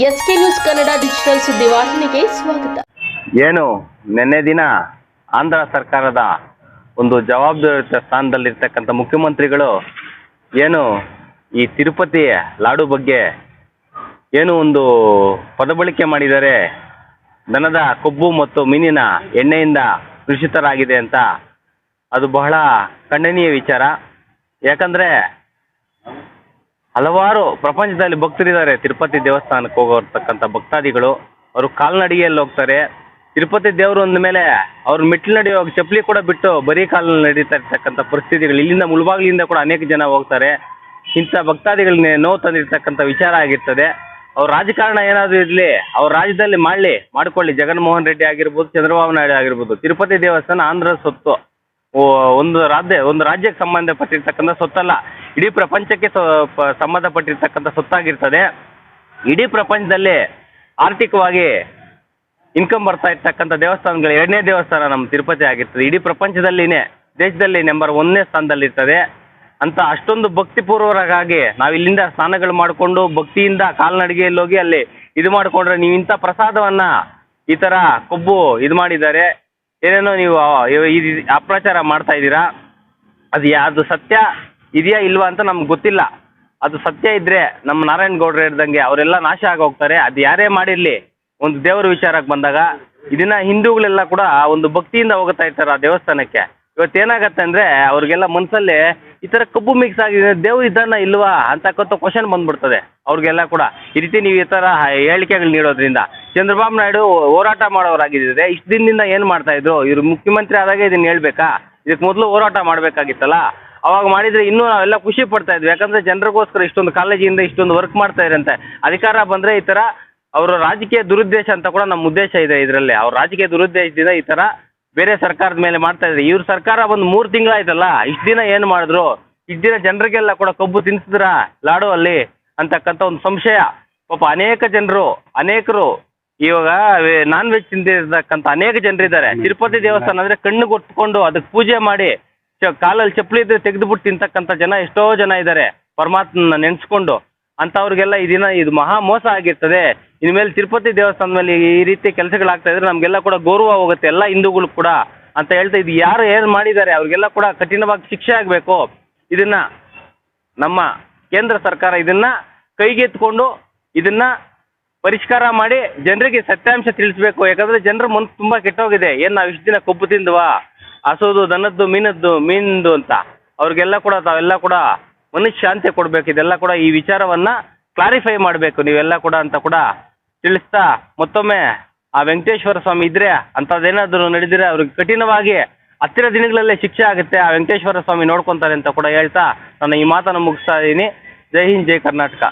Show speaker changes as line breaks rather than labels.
S K news Kannada digital ಸುದ್ದಿವಾಹಿನಿಗೆ ಸ್ವಾಗತ.
ಏನು, ನಿನ್ನೆ ದಿನ ಆಂಧ್ರ ಸರ್ಕಾರದ ಒಂದು ಜವಾಬ್ದಾರಿಯುತ ಸ್ಥಾನದಲ್ಲಿರ್ತಕ್ಕಂಥ ಮುಖ್ಯಮಂತ್ರಿಗಳು ಏನು ಈ ತಿರುಪತಿ ಲಾಡು ಬಗ್ಗೆ ಏನು ಒಂದು ಪದಬಳಕೆ ಮಾಡಿದ್ದಾರೆ ದನದ ಕೊಬ್ಬು ಮತ್ತು ಮೀನಿನ ಎಣ್ಣೆಯಿಂದ ಕೃಷಿತರಾಗಿದೆ ಅಂತ ಅದು ಬಹಳ ಖಂಡನೀಯ ವಿಚಾರ. ಯಾಕಂದರೆ ಹಲವಾರು ಪ್ರಪಂಚದಲ್ಲಿ ಭಕ್ತರಿದ್ದಾರೆ. ತಿರುಪತಿ ದೇವಸ್ಥಾನಕ್ಕೆ ಹೋಗೋರ್ತಕ್ಕಂಥ ಭಕ್ತಾದಿಗಳು, ಅವರು ಕಾಲ್ನಡಿಗೆಯಲ್ಲಿ ಹೋಗ್ತಾರೆ. ತಿರುಪತಿ ದೇವರು ಅಂದ ಮೇಲೆ ಅವ್ರು ಮೆಟ್ಲು ನಡೆಯುವಾಗ ಚಪ್ಪಲಿ ಕೂಡ ಬಿಟ್ಟು ಬರೀ ಕಾಲಲ್ಲಿ ನಡೀತಾ ಇರ್ತಕ್ಕಂಥ ಪರಿಸ್ಥಿತಿಗಳು, ಇಲ್ಲಿಂದ ಮುಳುಬಾಗಿಲಿಂದ ಕೂಡ ಅನೇಕ ಜನ ಹೋಗ್ತಾರೆ. ಇಂಥ ಭಕ್ತಾದಿಗಳಿಗೆ ನೋವು ತಂದಿರ್ತಕ್ಕಂಥ ವಿಚಾರ ಆಗಿರ್ತದೆ. ಅವ್ರ ರಾಜಕಾರಣ ಏನಾದರೂ ಇರಲಿ, ಅವ್ರ ರಾಜ್ಯದಲ್ಲಿ ಮಾಡಲಿ, ಮಾಡ್ಕೊಳ್ಳಿ. ಜಗನ್ಮೋಹನ್ ರೆಡ್ಡಿ ಆಗಿರ್ಬೋದು, ಚಂದ್ರಬಾಬು ನಾಯ್ಡು ಆಗಿರ್ಬೋದು. ತಿರುಪತಿ ದೇವಸ್ಥಾನ ಆಂಧ್ರ ಸೊತ್ತು ಒಂದು ರಾಜ್ಯ, ಒಂದು ರಾಜ್ಯಕ್ಕೆ ಸಂಬಂಧಪಟ್ಟಿರ್ತಕ್ಕಂಥ ಸೊತ್ತಲ್ಲ. ಇಡೀ ಪ್ರಪಂಚಕ್ಕೆ ಸೊ ಸಂಬಂಧಪಟ್ಟಿರ್ತಕ್ಕಂಥ ಸೊತ್ತಾಗಿರ್ತದೆ. ಇಡೀ ಪ್ರಪಂಚದಲ್ಲಿ ಆರ್ಥಿಕವಾಗಿ ಇನ್ಕಮ್ ಬರ್ತಾ ಇರ್ತಕ್ಕಂಥ ದೇವಸ್ಥಾನಗಳು ಎರಡನೇ ದೇವಸ್ಥಾನ ನಮ್ಮ ತಿರುಪತಿ ಆಗಿರ್ತದೆ. ಇಡೀ ಪ್ರಪಂಚದಲ್ಲಿನೇ, ದೇಶದಲ್ಲಿ ನಂಬರ್ ಒಂದನೇ ಸ್ಥಾನದಲ್ಲಿರ್ತದೆ. ಅಂತ ಅಷ್ಟೊಂದು ಭಕ್ತಿಪೂರ್ವಕವಾಗಿ ನಾವು ಇಲ್ಲಿಂದ ಸ್ನಾನಗಳು ಮಾಡಿಕೊಂಡು ಭಕ್ತಿಯಿಂದ ಕಾಲ್ನಡಿಗೆಯಲ್ಲಿ ಹೋಗಿ ಅಲ್ಲಿ ಇದು ಮಾಡಿಕೊಂಡ್ರೆ ನೀವು ಇಂಥ ಪ್ರಸಾದವನ್ನು ಈ ಥರ ಕೊಬ್ಬು ಇದು ಮಾಡಿದ್ದಾರೆ. ಏನೇನೋ ನೀವು ಇದು ಅಪ್ರಚಾರ ಮಾಡ್ತಾ ಇದ್ದೀರಾ? ಅದು ಅದು ಸತ್ಯ ಇದೆಯಾ ಇಲ್ವಾ ಅಂತ ನಮ್ಗೆ ಗೊತ್ತಿಲ್ಲ. ಅದು ಸತ್ಯ ಇದ್ದರೆ ನಮ್ಮ ನಾರಾಯಣ ಗೌಡ್ರು ಹೇಳ್ದಂಗೆ ಅವರೆಲ್ಲ ನಾಶ ಆಗಿ ಅದು ಯಾರೇ ಮಾಡಿರಲಿ, ಒಂದು ದೇವರ ವಿಚಾರಕ್ಕೆ ಬಂದಾಗ, ಇದನ್ನ ಹಿಂದೂಗಳೆಲ್ಲ ಕೂಡ ಒಂದು ಭಕ್ತಿಯಿಂದ ಹೋಗ್ತಾ ಇರ್ತಾರೆ ಆ ದೇವಸ್ಥಾನಕ್ಕೆ. ಇವತ್ತು ಏನಾಗತ್ತೆ ಅಂದರೆ ಅವ್ರಿಗೆಲ್ಲ ಮನಸ್ಸಲ್ಲಿ ಈ ಥರ ಕಬ್ಬು ಮಿಕ್ಸ್ ಆಗಿದೆ ದೇವ್ರು ಇದ್ದಾನ ಇಲ್ವಾ ಅಂತಕ್ಕಂಥ ಕ್ವಶನ್ ಬಂದ್ಬಿಡ್ತದೆ ಅವ್ರಿಗೆಲ್ಲ ಕೂಡ. ಈ ರೀತಿ ನೀವು ಈ ಥರ ಹೇಳಿಕೆಗಳು ನೀಡೋದ್ರಿಂದ ಚಂದ್ರಬಾಬು ನಾಯ್ಡು ಹೋರಾಟ ಮಾಡೋರಾಗಿದ್ದರೆ. ಇಷ್ಟು ದಿನದಿಂದ ಏನು ಮಾಡ್ತಾ ಇದ್ರು? ಇವರು ಮುಖ್ಯಮಂತ್ರಿ ಆದಾಗ ಇದನ್ನ ಹೇಳಬೇಕಾ? ಇದಕ್ಕೆ ಮೊದಲು ಹೋರಾಟ ಮಾಡಬೇಕಾಗಿತ್ತಲ್ಲ? ಅವಾಗ ಮಾಡಿದರೆ ಇನ್ನೂ ನಾವೆಲ್ಲ ಖುಷಿ ಪಡ್ತಾ ಇದ್ವಿ. ಯಾಕಂದರೆ ಜನರಿಗೋಸ್ಕರ ಇಷ್ಟೊಂದು ಕಾಲೇಜಿಂದ ಇಷ್ಟೊಂದು ವರ್ಕ್ ಮಾಡ್ತಾ ಇದ್ರಂತೆ ಅಧಿಕಾರ ಬಂದರೆ ಈ ಥರ ಅವರ ರಾಜಕೀಯ ದುರುದ್ದೇಶ ಅಂತ ಕೂಡ ನಮ್ಮ ಉದ್ದೇಶ ಇದೆ ಇದರಲ್ಲಿ. ಅವ್ರ ರಾಜಕೀಯ ದುರುದ್ದೇಶದಿಂದ ಈ ಥರ ಬೇರೆ ಸರ್ಕಾರದ ಮೇಲೆ ಮಾಡ್ತಾ ಇದ್ದಾರೆ. ಇವ್ರ ಸರ್ಕಾರ ಒಂದು ಮೂರು ತಿಂಗಳಾಯ್ತಲ್ಲ, ಇಷ್ಟು ದಿನ ಏನು ಮಾಡಿದ್ರು? ಇಷ್ಟು ದಿನ ಜನರಿಗೆಲ್ಲ ಕೂಡ ಕಬ್ಬು ತಿನ್ಸಿದ್ರ ಲಾಡು ಅಲ್ಲಿ? ಅಂತಕ್ಕಂಥ ಒಂದು ಸಂಶಯ. ಪಾಪ ಅನೇಕ ಜನರು, ಅನೇಕರು ಇವಾಗ ನಾನ್ ವೆಜ್ ತಿಂದಿರ್ತಕ್ಕಂಥ ಅನೇಕ ಜನರಿದ್ದಾರೆ. ತಿರುಪತಿ ದೇವಸ್ಥಾನ ಅಂದ್ರೆ ಕಣ್ಣು ಗೊತ್ಕೊಂಡು ಅದಕ್ಕೆ ಪೂಜೆ ಮಾಡಿ ಕಾಲಲ್ಲಿ ಚಪ್ಪಲಿ ಇದ್ರೆ ತೆಗೆದುಬಿಟ್ಟು ತಿಂತಕ್ಕಂಥ ಜನ ಎಷ್ಟೋ ಜನ ಇದ್ದಾರೆ. ಪರಮಾತ್ಮನ ನೆನೆಸ್ಕೊಂಡು. ಅಂಥವ್ರಿಗೆಲ್ಲ ಈ ದಿನ ಇದು ಮಹಾ ಮೋಸ ಆಗಿರ್ತದೆ. ಇನ್ಮೇಲೆ ತಿರುಪತಿ ದೇವಸ್ಥಾನದ ಮೇಲೆ ಈ ರೀತಿ ಕೆಲಸಗಳಾಗ್ತಾ ಇದ್ರೆ ನಮಗೆಲ್ಲ ಕೂಡ ಗೌರವ ಹೋಗುತ್ತೆ, ಎಲ್ಲ ಹಿಂದೂಗಳು ಕೂಡ ಅಂತ ಹೇಳ್ತಾ ಇದು ಯಾರು ಏನು ಮಾಡಿದ್ದಾರೆ, ಅವ್ರಿಗೆಲ್ಲ ಕೂಡ ಕಠಿಣವಾಗಿ ಶಿಕ್ಷೆ ಆಗಬೇಕು. ಇದನ್ನ ನಮ್ಮ ಕೇಂದ್ರ ಸರ್ಕಾರ ಇದನ್ನ ಕೈಗೆತ್ಕೊಂಡು ಇದನ್ನ ಪರಿಷ್ಕಾರ ಮಾಡಿ ಜನರಿಗೆ ಸತ್ಯಾಂಶ ತಿಳಿಸ್ಬೇಕು. ಯಾಕಂದ್ರೆ ಜನರ ಮನ್ ತುಂಬಾ ಕೆಟ್ಟೋಗಿದೆ. ಏನು ನಾವು ಇಷ್ಟು ದಿನ ಕೊಬ್ಬು ತಿಂದ್ವಾ? ಹಸುದು, ದನದ್ದು, ಮೀನದ್ದು, ಮೀನಿಂದು ಅಂತ. ಅವ್ರಿಗೆಲ್ಲ ಕೂಡ ತಾವೆಲ್ಲ ಕೂಡ ಮನಸ್ಸು ಶಾಂತಿ ಕೊಡಬೇಕು. ಇದೆಲ್ಲ ಕೂಡ ಈ ವಿಚಾರವನ್ನ ಕ್ಲಾರಿಫೈ ಮಾಡಬೇಕು. ನೀವೆಲ್ಲ ಕೂಡ ಅಂತ ಕೂಡ ತಿಳಿಸ್ತಾ ಮತ್ತೊಮ್ಮೆ ಆ ವೆಂಕಟೇಶ್ವರ ಸ್ವಾಮಿ ಇದ್ರೆ ಅಂಥದ್ದೇನಾದರೂ ನಡೆದಿದ್ರೆ ಅವ್ರಿಗೆ ಕಠಿಣವಾಗಿ ಹತ್ತಿರ ದಿನಗಳಲ್ಲೇ ಶಿಕ್ಷೆ ಆಗುತ್ತೆ. ಆ ವೆಂಕಟೇಶ್ವರ ಸ್ವಾಮಿ ನೋಡ್ಕೊತಾರೆ ಅಂತ ಕೂಡ ಹೇಳ್ತಾ ನನ್ನ ಈ ಮಾತನ್ನು ಮುಗಿಸ್ತಾ ಇದ್ದೀನಿ. ಜೈ ಹಿಂದ್, ಜೈ ಕರ್ನಾಟಕ.